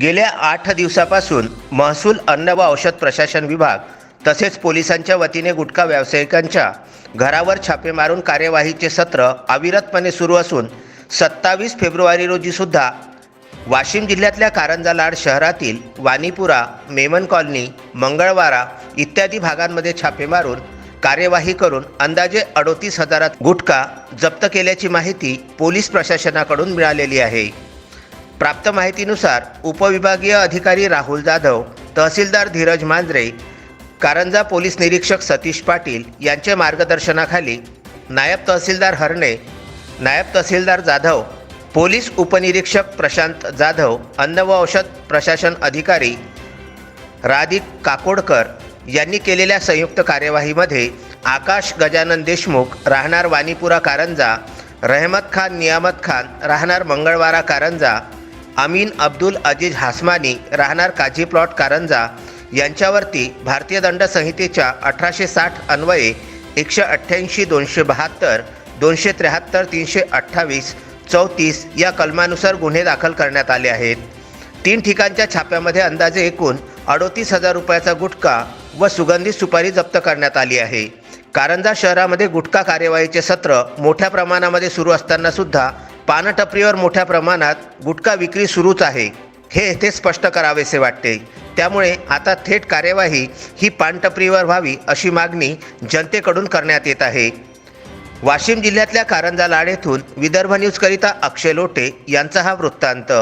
गेल्या आठ दिवसापासून महसूल अन्न व औषध प्रशासन विभाग तसेच पोलिसांच्या वतीने गुटखा व्यावसायिकांच्या घरावर छापे मारून कार्यवाहीचे सत्र अविरतपणे सुरू असून सत्तावीस फेब्रुवारी रोजीसुद्धा वाशिम जिल्ह्यातल्या कारंजा लाड शहरातील वानीपुरा मेमन कॉलनी मंगळवारा इत्यादी भागांमध्ये छापे मारून कार्यवाही करून अंदाजे अडोतीस हजारात गुटखा जप्त केल्याची माहिती पोलीस प्रशासनाकडून मिळालेली आहे. प्राप्त माहितीनुसार उपविभागीय अधिकारी राहुल जाधव तहसीलदार धीरज मांजरे कारंजा पोलीस निरीक्षक सतीश पाटील यांच्या मार्गदर्शनाखाली नायब तहसीलदार हरणे नायब तहसीलदार जाधव पोलीस उपनिरीक्षक प्रशांत जाधव अन्न व औषध प्रशासन अधिकारी राधिक काकोडकर यांनी केलेल्या संयुक्त कार्यवाहीमध्ये आकाश गजानन देशमुख राहणार वानीपुरा कारंजा रहमत खान नियामत खान राहणार मंगळवारा कारंजा अमीन अब्दुल अजीज हासमानी राहणार काजी प्लॉट कारंजा यांच्यावरती भारतीय दंड संहितेच्या अठराशे साठ अन्वये एकशे अठ्ठ्याऐंशी दोनशे बहात्तर दोनशे त्र्याहत्तर तीनशे अठ्ठावीस चौतीस या कलमानुसार गुन्हे दाखल करण्यात आले आहेत. तीन ठिकाणच्या छाप्यामध्ये अंदाजे एकूण अडोतीस हजार रुपयाचा गुटखा व सुगंधित सुपारी जप्त करण्यात आली आहे. कारंजा शहरामध्ये गुटखा कार्यवाहीचे सत्र मोठ्या प्रमाणामध्ये सुरू असताना सुद्धा पानटपरीवर मोठ्या प्रमाणात गुटखा विक्री सुरूच आहे. हे येथे स्पष्ट करावेसे वाटते. त्यामुळे आता थेट कार्यवाही ही पानटपरीवर व्हावी अशी मागणी जनतेकडून करण्यात येत आहे. वाशिम जिल्ह्यातल्या कारंजा लाड येथून विदर्भ न्यूजकरिता अक्षय लोटे यांचा हा वृत्तांत.